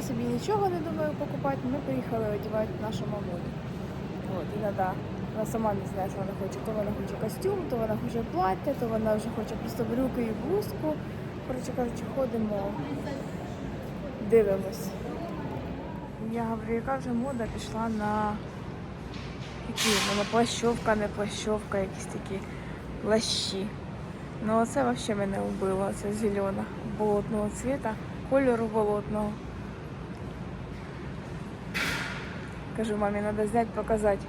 я собі нічого не думаю покупати, ми поїхали одягати нашу мамулю. От, і надо, вона сама не знає, що вона хоче. То вона хоче костюм, то вона хоче плаття, то вона вже хоче просто брюки і блузку. Коротше кажучи, ходимо, дивимось. Я говорю, яка вже мода пішла на які вона плащовка, не плащовка, якісь такі плащі. Ну оце взагалі мене вбило, це зелена, болотного цвіта, кольору болотного. Кажу, мамі, треба зняти, показати,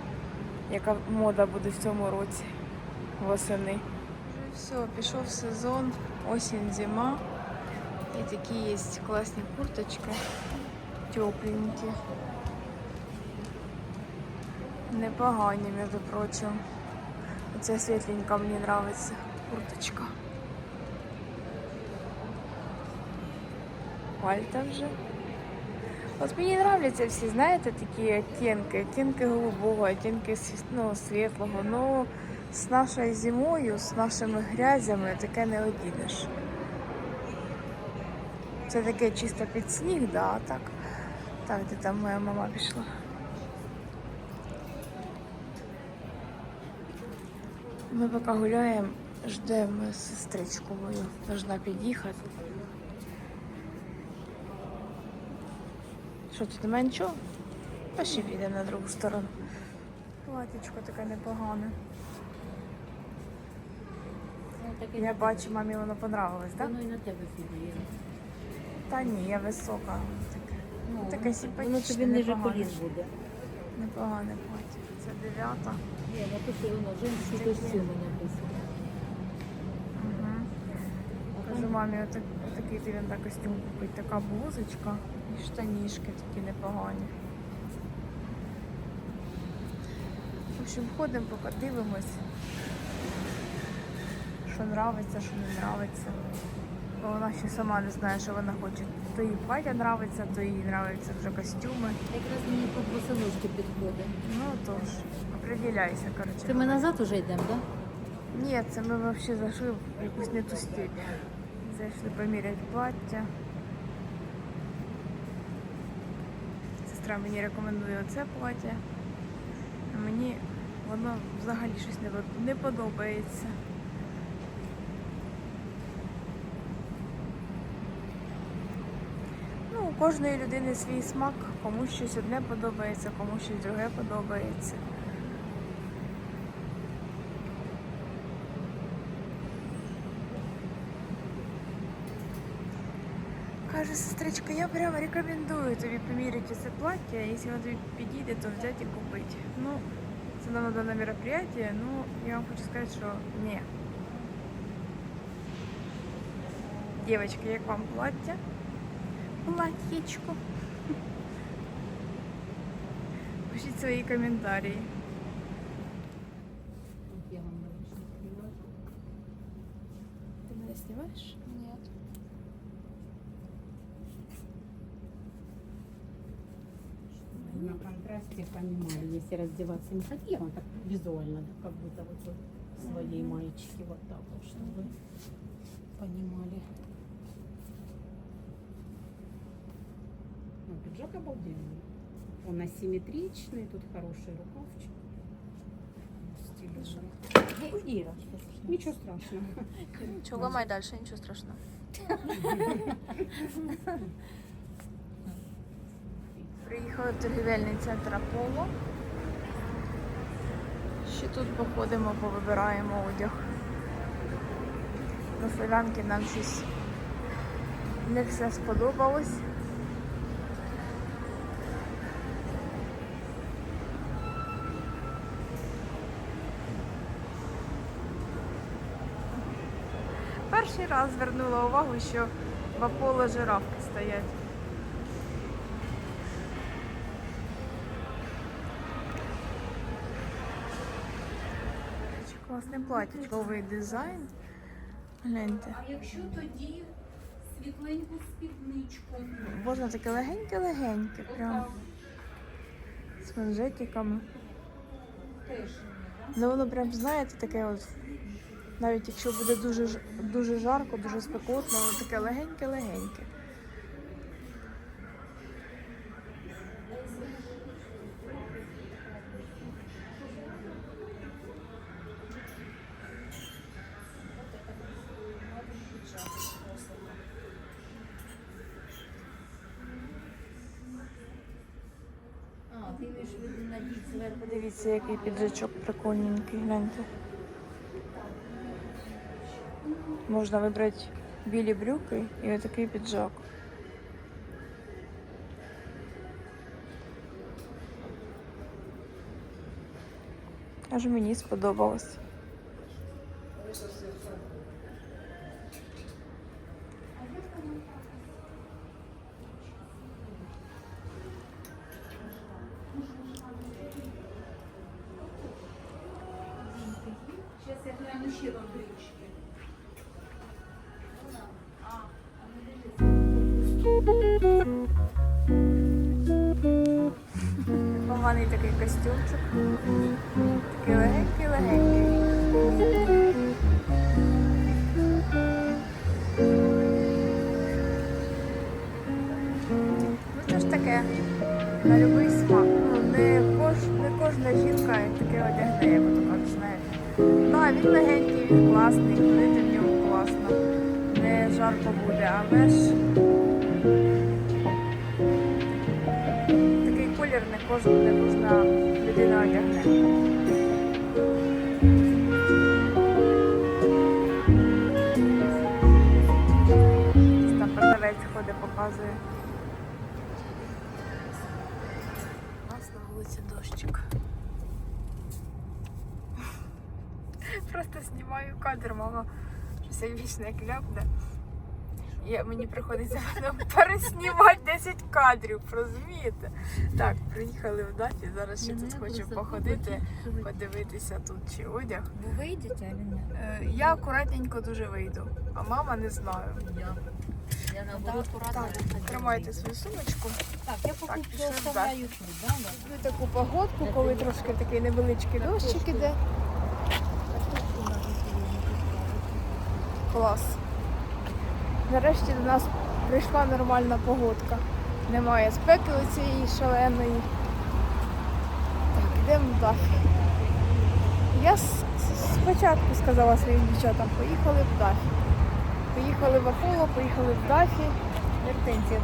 яка мода буде в цьому році восени. Все, пішов сезон, осінь, зима. І такі є класні курточки, тепленькі. Непогані, між прочим. Оця світленька мені подобається курточка. Пальта вже. От мені подобаються всі, знаєте, такі оттінки, оттінки голубого, оттінки ну, світлого. Ну, з нашою зимою, з нашими грязями таке не одінеш. Це таке чисто під сніг, да, так. Так, де там моя мама пішла. Ми поки гуляємо, ждемо сестричку мою. Должна під'їхати. Що тут немає нічого? А ще підемо на другу сторону. Платічко таке непогане. Ну, Я бачу, мамі воно понравилось, так? Воно і на тебе піде. Та ні, я висока. Таке, Ну, таке симпатичне, Воно тобі ниже непогане. колін буде. Непогане плаття. Це дев'ята. Ні, написано, воно женські Таке. костюми написано. Кажу мамі, отак, отакий ти він костюм купить. Така блузочка і штанішки такі непогані. В общем, ходимо, поки дивимось. Що нравиться, що не нравиться. Бо вона ще сама не знає, що вона хоче. То їй плаття нравиться, то їй нравиться вже костюми. Якраз мені по босоножки підходить. Ну тож, определяйся, коротше. Це ми назад уже йдемо, так? Ні, це ми взагалі зайшли в якусь не ту степь. Зайшли поміряти плаття. Сестра мені рекомендує оце плаття. А мені воно взагалі щось не, подобається. Ну, у кожної людини свій смак, комусь щось одне подобається, комусь щось друге подобається. сестричка, я прямо рекомендую тобі поміряти це плаття, якщо воно тобі підійде, то взяти і купити. Ну, це нам надо на мероприятие, ну, я вам хочу сказати, що ні. Девочки, як вам плаття? Платтєчко. Пишіть свої коментарі. контрасте понимали, если раздеваться не хотела, так визуально, да, как будто вот, вот своей маечки вот так вот, чтобы вы понимали. Ну, пиджак обалденный. Он асимметричный, тут хороший рукавчик. Стиль. Уйди, Іра. Ничего страшного. Нічого, ламай далі, нічого страшного. Торгівельний центр Аполло. Ще тут походимо, повибираємо одяг. На солянки нам щось не все сподобалось. Перший раз звернула увагу, що в Аполло жирафки стоять. Класне плаття, новий дизайн. Гляньте. А якщо тоді світленьку спідничку? Можна таке легеньке-легеньке, прям з манжетиками. Теж. Ну воно прям, знаєте, таке от. Навіть якщо буде дуже дуже жарко, дуже спекотно, воно таке легеньке-легеньке. Зверху. Подивіться, який піджачок прикольненький, гляньте. Можна вибрати білі брюки і отакий піджак. Аж мені сподобалось. Поганий такий костюмчик. Такий легенький, легенький. Ну це ж таке. На любий смак. Ну, не, кож, не кожна жінка таке одягне, як ото так знаєте. Так, він легенький, він класний, ходити в ньому класно. Не жарко буде, але ж колір не кожна, не людина одягне. Там продавець ходить, показує. У нас на вулиці дощик. Просто знімаю кадр, мама щось я вічно як ляпне. І мені приходиться переснімати 10 кадрів, розумієте? Так, приїхали в даті, зараз ще ну, тут хочу походити, подивитися тут чи одяг. Ви вийдете, Е, Я акуратненько дуже вийду, а мама не знаю. Я. Я наоборот акуратно. Так, тримайте свою сумочку. Так, я покупку оставляю тут? Люблю таку погодку, коли трошки такий невеличкий дощик іде. Клас. Нарешті до нас прийшла нормальна погодка. Немає спеки оцієї шаленої. Так, йдемо в дафі. Я спочатку сказала своїм дівчатам, поїхали в дафі. Поїхали в Афоло, поїхали в дафі. Гортензія.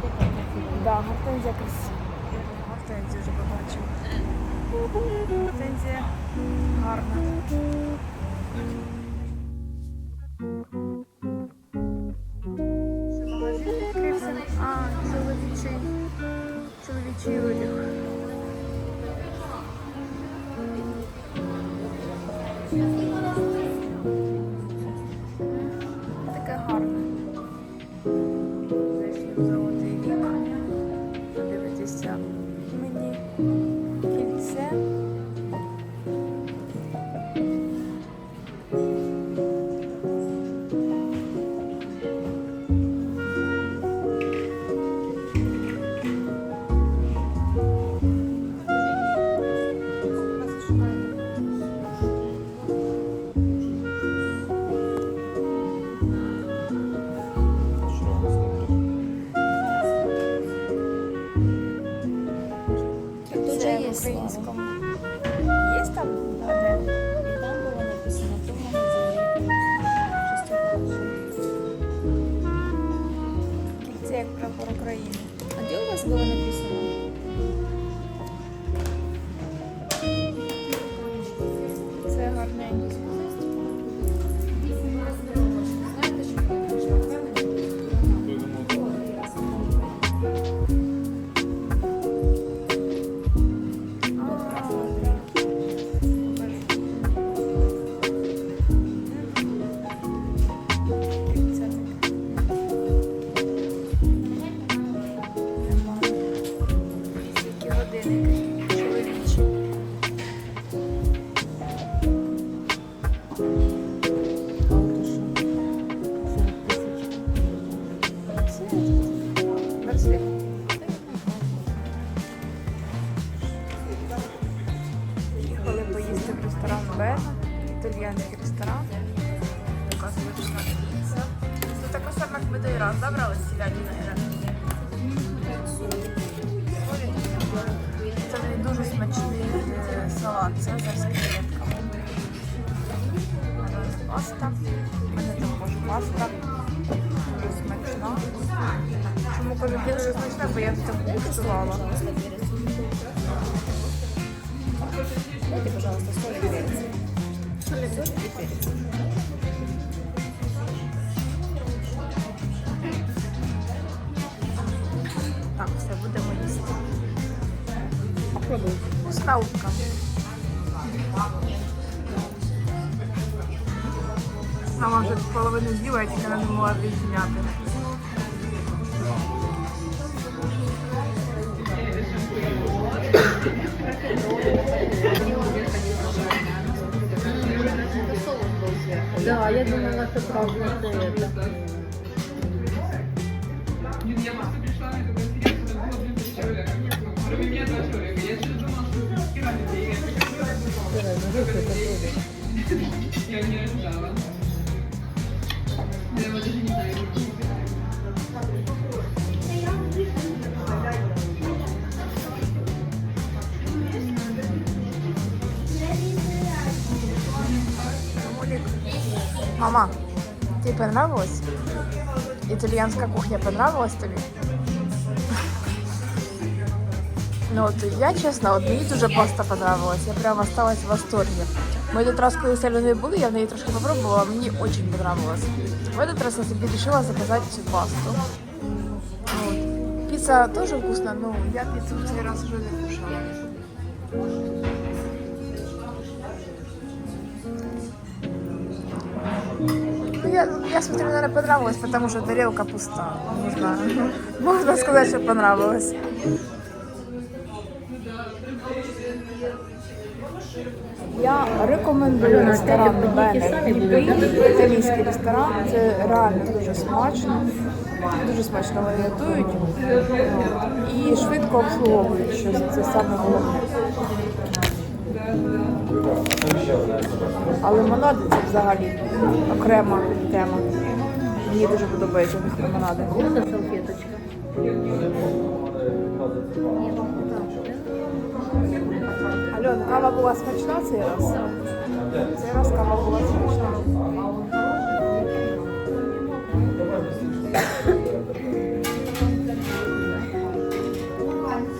Да, гортензія красива. Гортензію вже побачив. Гортензія гарна. Бена, італійський ресторан. Така смачна піца. Це така сама, як ми той раз забрали з сілянина. Це дуже смачний е, салат, це з креветками. Паста. У мене також паста. Дуже смачна. Чому кажу, дуже смачна, бо я таку куштувала. Добавьте, пожалуйста, соль Так, все, будемо їсти. Вкусна утка. Мама вже половину з'їла, я тільки не могла відзняти. Да, я думала, что правда это. Мама, тебе понравилось? Итальянская кухня понравилась тебе? Ну от я чесно, от мені дуже паста понравилась. Я прям осталась в восторге. Ми тут раз, коли соляної були, я в неї трошки попробувала, мені дуже понравилось. В этот раз я собі вирішила заказати цю пасту. От. Піца теж вкусна, но я піцу в цей раз вже не кушала. Я, я смотрю, наверное, понравилось, потому что тарелка пуста. Знаю. Можно сказать, что понравилось. Я рекомендую ресторан самі будете, Італійський ресторан. Це реально дуже смачно. Дуже смачно вони готують. І швидко обслуговують, що це саме головне. А лимонади це взагалі окрема тема. Мені дуже подобаються у них лимонади. Салфеточка? Альона, кава була смачна цей раз? Цей раз кава була смачна.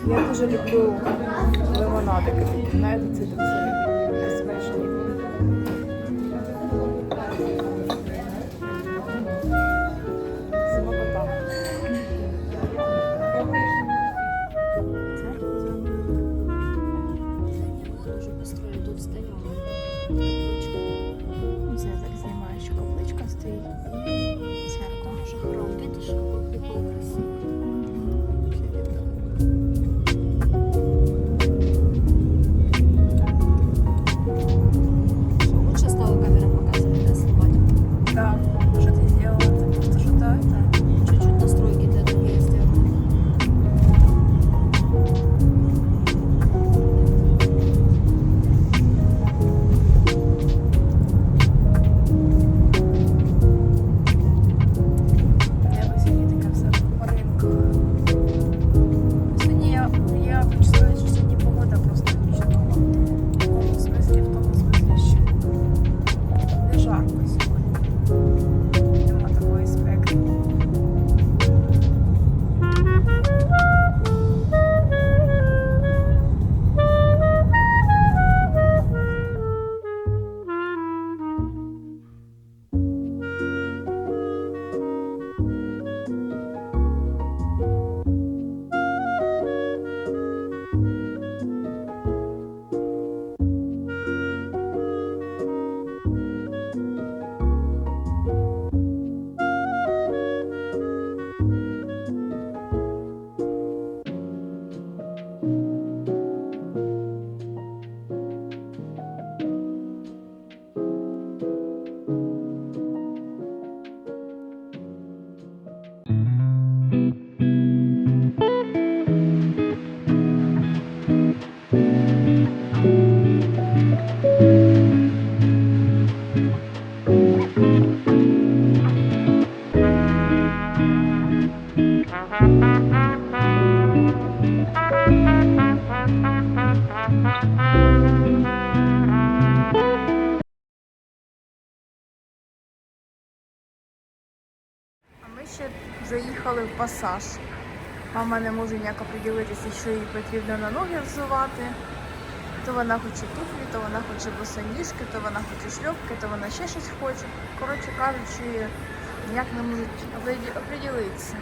Я дуже люблю лимонадики. Знаєте, цитрусові. Пасаж. Мама не може ніяк оприділитися, що їй потрібно на ноги взувати. То вона хоче туфлі, то вона хоче босоніжки, то вона хоче шльопки, то вона ще щось хоче. Коротше кажучи, ніяк не можуть оприділитися.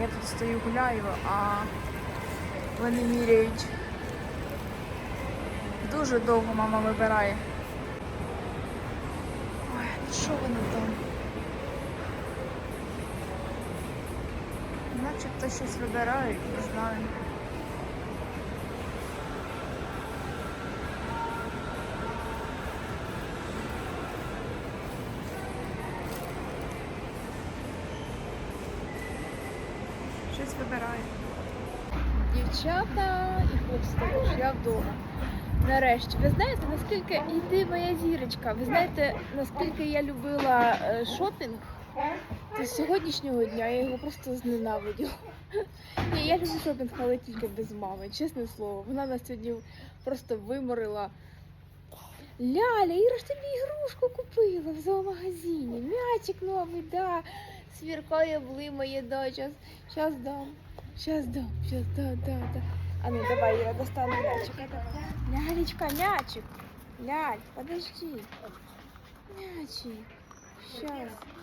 Я тут стою гуляю, а вони міряють. Дуже довго мама вибирає. Ой, ну що вони там? Начебто щось вибирають, не знаю. Щось вибираю. Дівчата і хлопці я вдома. Нарешті, ви знаєте, наскільки і ти моя зірочка, ви знаєте, наскільки я любила е, шопінг, з сьогоднішнього дня я його просто зненавиділа. Ні, я люблю шопінг, але тільки без мами, чесне слово. Вона нас сьогодні просто виморила. Ляля, Іра ж тобі ігрушку купила в зоомагазині. М'ячик новий, да. Сверкає блимає, да, щас, щас дам. Щас дам, щас, да, да, да. А ну давай, Іра, достану м'ячик. Лялечка, мячик. Ляль, подожди. Мячик. Сейчас.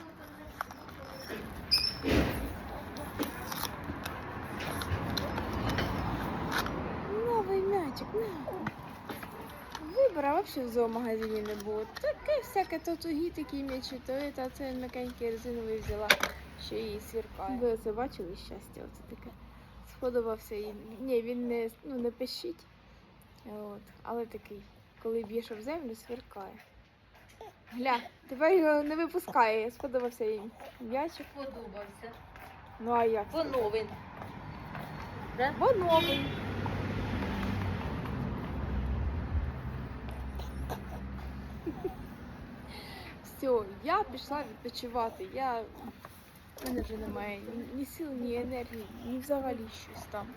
Новий мячик, на. Вибора взагалі в зоомагазині не було. Таке всяке, то тугі такі м'ячі, то і та це м'якенький резиновий взяла, ще її свіркає. Ви це бачили щастя? Оце таке. Сподобався їй. Ні, він не, ну, не пищить. От, але такий, коли б'єш об землю, сверкає. Гля, тепер його не випускає, сподобався їй м'ячик. Подобався. Ну а як? Бо новин. Бо новий. Все, я пішла відпочивати. Я... У мене вже немає ні- ні сил, ні енергії, ні взагалі щось там.